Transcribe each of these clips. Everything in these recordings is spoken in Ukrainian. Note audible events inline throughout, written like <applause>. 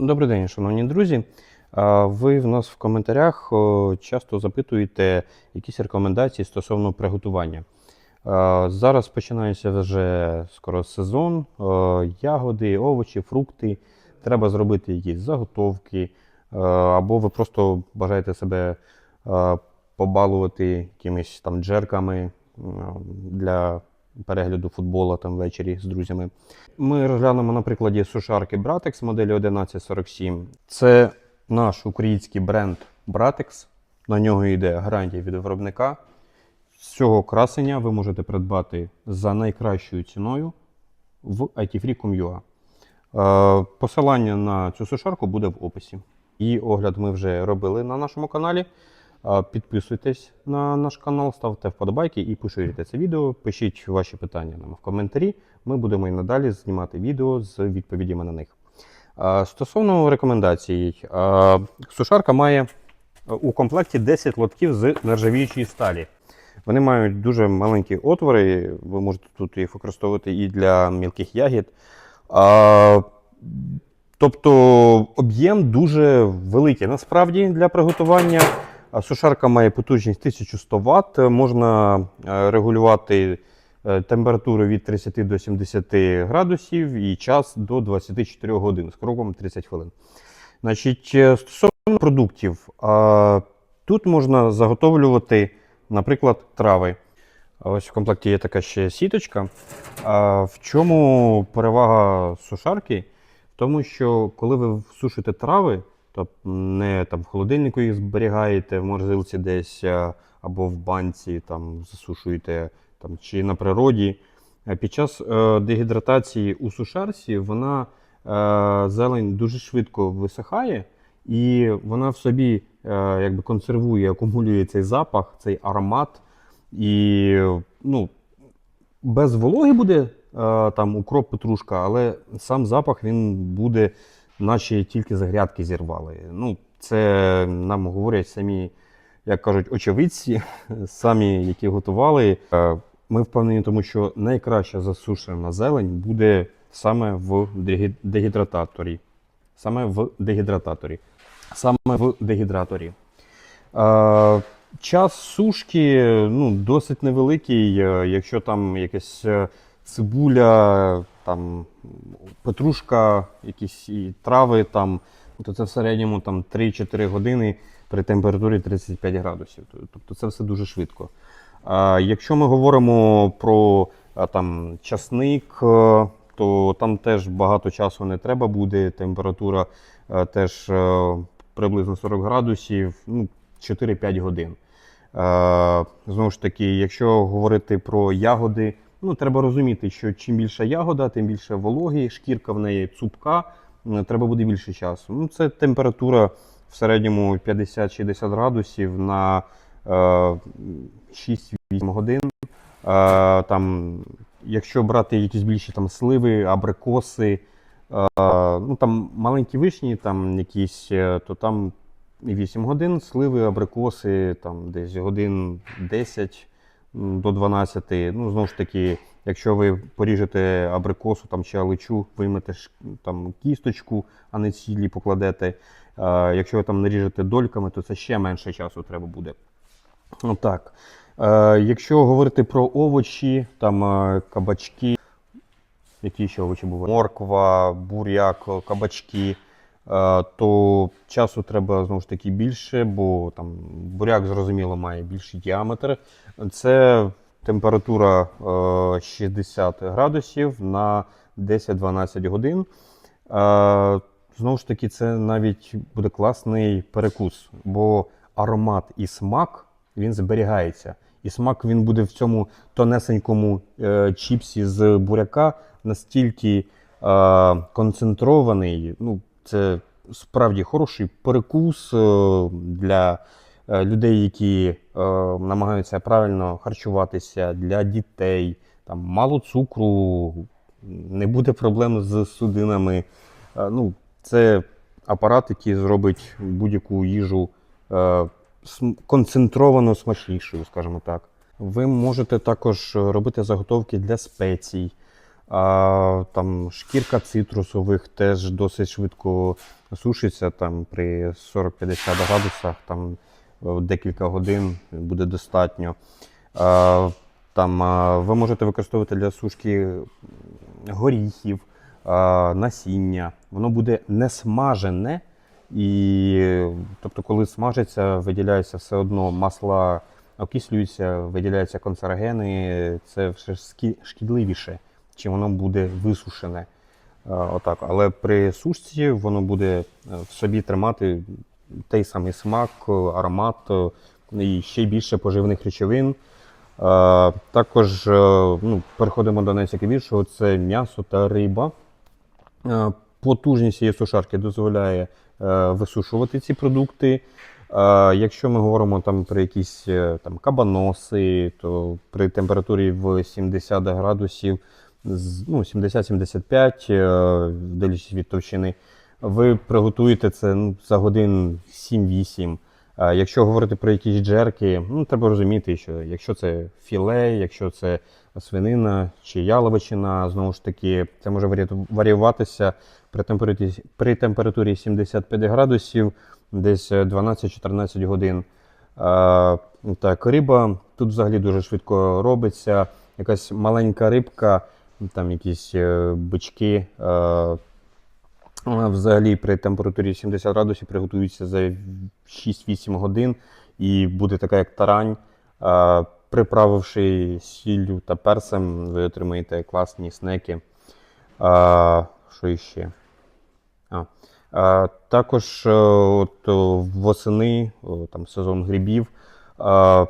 Добрий день, шановні друзі. Ви в нас в коментарях часто запитуєте якісь рекомендації стосовно приготування. Зараз починається вже скоро сезон, ягоди, овочі, фрукти. Треба зробити якісь заготовки, або ви просто бажаєте себе побалувати якимись там джерками для перегляду футболу там ввечері з друзями. Ми розглянемо на прикладі сушарки Bratex моделі 1147. Це наш український бренд Bratex. На нього йде гарантія від виробника. З цього красення ви можете придбати за найкращою ціною в itfree.com.ua. Е, Посилання на цю сушарку буде в описі. Її огляд ми вже робили на нашому каналі. Підписуйтесь на наш канал, ставте вподобайки і поширюйте це відео. Пишіть ваші питання нам в коментарі. Ми будемо і надалі знімати відео з відповідями на них. Стосовно рекомендацій, сушарка має у комплекті 10 лотків з нержавіючої сталі. Вони мають дуже маленькі отвори, ви можете тут їх використовувати і для мілких ягід. Тобто об'єм дуже великий. Насправді для приготування сушарка має потужність 1100 Вт. Можна е, регулювати е, температуру від 30 до 70 градусів і час до 24 годин з кроком 30 хвилин. Значить, е, стосовно продуктів, тут можна заготовлювати, наприклад, трави. Ось в комплекті є така ще сіточка. В чому перевага сушарки? В тому, що коли ви сушите трави, то не там в холодильнику їх зберігаєте в морозилці десь або в банці там засушуєте там, чи на природі. Під час е, дегідратації у сушарці вона е, зелень дуже швидко висихає, і вона в собі е, якби консервує, акумулює цей запах, цей аромат. І ну, без вологи буде е, там укроп, петрушка, але сам запах він буде, наче тільки з грядки зірвали. Ну, це нам говорять самі, як кажуть, очевидці, <laughs> самі, які готували. Е, Ми впевнені, тому що найкраща засушена зелень буде саме в дегідрататорі. Саме в дегідрататорі. Саме в дегідраторі. Е, Час сушки ну, досить невеликий. Е, Якщо там якась цибуля, там, петрушка, якісь і трави, там, то це в середньому там, 3-4 години при температурі 35 градусів. Тобто це все дуже швидко. А якщо ми говоримо про там, часник, е, то там теж багато часу не треба буде. Температура е, теж е, приблизно 40 градусів, ну, 4-5 годин. Знову ж таки, якщо говорити про ягоди, ну треба розуміти, що чим більша ягода, тим більше вологи, шкірка в неї цупка, треба буде більше часу. Ну, це температура в середньому 50-60 градусів на е, 6-8 годин. Е, там, якщо брати якісь більші там сливи, абрикоси, е, ну там маленькі вишні, там якісь, е, то там 8 годин, сливи, абрикоси, там десь годин 10 м, до 12. Ну, знову ж таки, якщо ви поріжете абрикосу там, чи аличу, виймете там, кісточку, а не цілі покладете. Е, якщо ви там наріжете дольками, то це ще менше часу треба буде. Отак. Е, якщо говорити про овочі, там е, кабачки, які ще овочі бувають? Морква, буряк, кабачки, то часу треба знову ж таки більше, бо там буряк, зрозуміло, має більший діаметр. Це температура е, 60 градусів на 10-12 годин. Е, Знову ж таки, це навіть буде класний перекус, бо аромат і смак він зберігається. І смак він буде в цьому тонесенькому е, чіпсі з буряка настільки е, концентрований. Ну, це справді хороший перекус е, для е, людей, які е, намагаються правильно харчуватися, для дітей. Там мало цукру, не буде проблем з судинами. Ну, це апарат, який зробить будь-яку їжу концентровано смачнішою, скажімо так. Ви можете також робити заготовки для спецій. А, там шкірка цитрусових теж досить швидко сушиться там при 40-50 градусах, там е, декілька годин буде достатньо. А, там, а, ви можете використовувати для сушки горіхів, а, насіння. Воно буде не смажене, і тобто, коли смажиться, виділяється все одно масла окислюються, виділяються канцерогени, це все шкідливіше, чим воно буде висушене. Е, Отак. Але при сушці воно буде е, в собі тримати той самий смак, аромат е, і ще більше поживних речовин. Також ну, переходимо до найцікавішого: це м'ясо та риба. Потужність цієї сушарки дозволяє висушувати ці продукти. Якщо ми говоримо там про якісь там кабаноси, то при температурі в 70 градусів, ну, 70-75, е, дивлячись від товщини, ви приготуєте це ну, за годин 7-8. А Якщо говорити про якісь джерки, ну треба розуміти, що якщо це філе, якщо це свинина чи яловичина, знову ж таки, це може варі- варіюватися при температурі, при температурі 75 градусів десь е, 12-14 годин. А, так, риба тут взагалі дуже швидко робиться. Якась маленька рибка, там якісь е, бички. е, взагалі при температурі 70 градусів приготується за 6-8 годин і буде така, як тарань. Приправивши сіллю та перцем, ви отримаєте класні снеки. Що іще? А, також е, от, восени, там, сезон грибів. А,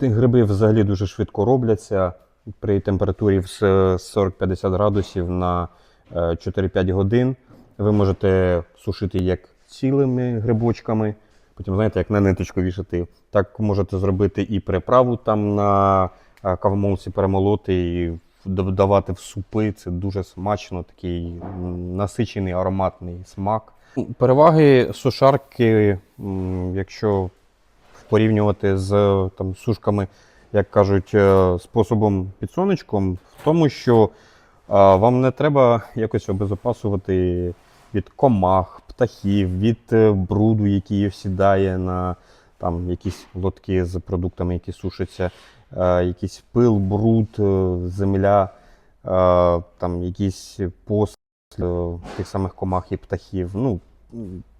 гриби взагалі дуже швидко робляться при температурі в 40-50 градусів на е, 4-5 годин. Ви можете сушити як цілими грибочками, потім, знаєте, як на ниточку вішати. Так можете зробити і приправу там на е, кавомолці перемолоти і додавати в супи. Це дуже смачно, такий насичений ароматний смак. Переваги сушарки, якщо порівнювати з там, сушками, як кажуть, е, способом під сонечком, в тому, що вам не треба якось обезопасувати від комах, птахів, від е, бруду, який осідає на там, якісь лотки з продуктами, які сушаться, е, якийсь пил, бруд, е, земля, е, там якісь пос е, тих самих комах і птахів. Ну,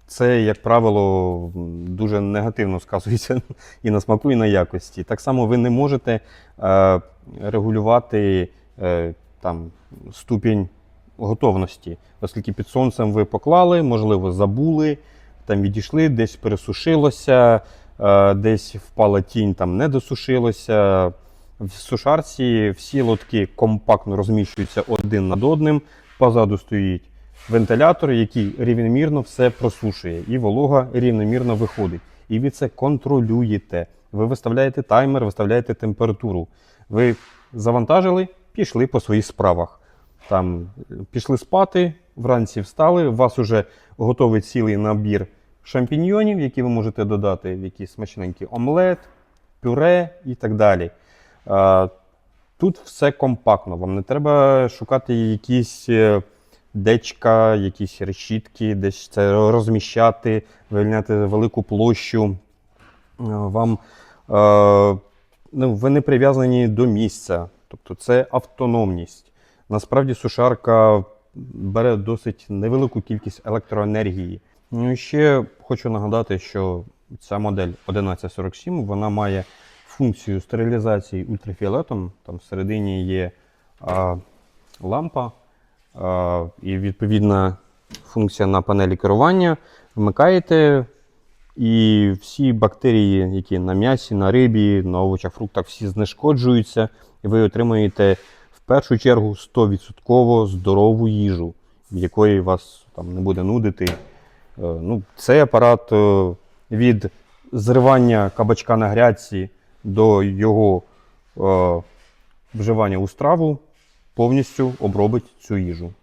це, як правило, дуже негативно сказується <laughs> і на смаку, і на якості. Так само ви не можете е, регулювати е, там, ступінь готовності, оскільки під сонцем ви поклали, можливо, забули, там відійшли, десь пересушилося, е, десь впала тінь, там не досушилося. В сушарці всі лотки компактно розміщуються один над одним. Позаду стоїть вентилятор, який рівномірно все просушує, і волога рівномірно виходить. І ви це контролюєте. Ви виставляєте таймер, виставляєте температуру. Ви завантажили, пішли по своїх справах. Там пішли спати, вранці встали. У вас уже готовий цілий набір шампіньйонів, які ви можете додати в якийсь смачненький омлет, пюре і так далі. Тут все компактно. Вам не треба шукати якісь е, дечка, якісь решітки, десь це розміщати, вивільняти велику площу. Е, Вам е, ну, ви не прив'язані до місця. Тобто це автономність. Насправді сушарка бере досить невелику кількість електроенергії. Ну і ще хочу нагадати, що ця модель 1147 вона має функцію стерилізації ультрафіолетом. Там всередині є а, лампа а, і відповідна функція на панелі керування. Вмикаєте, і всі бактерії, які на м'ясі, на рибі, на овочах, фруктах, всі знешкоджуються, і ви отримуєте в першу чергу 100% здорову їжу, від якої вас там не буде нудити. Е, Ну, цей апарат е, від зривання кабачка на грядці до його е, вживання у страву повністю обробить цю їжу.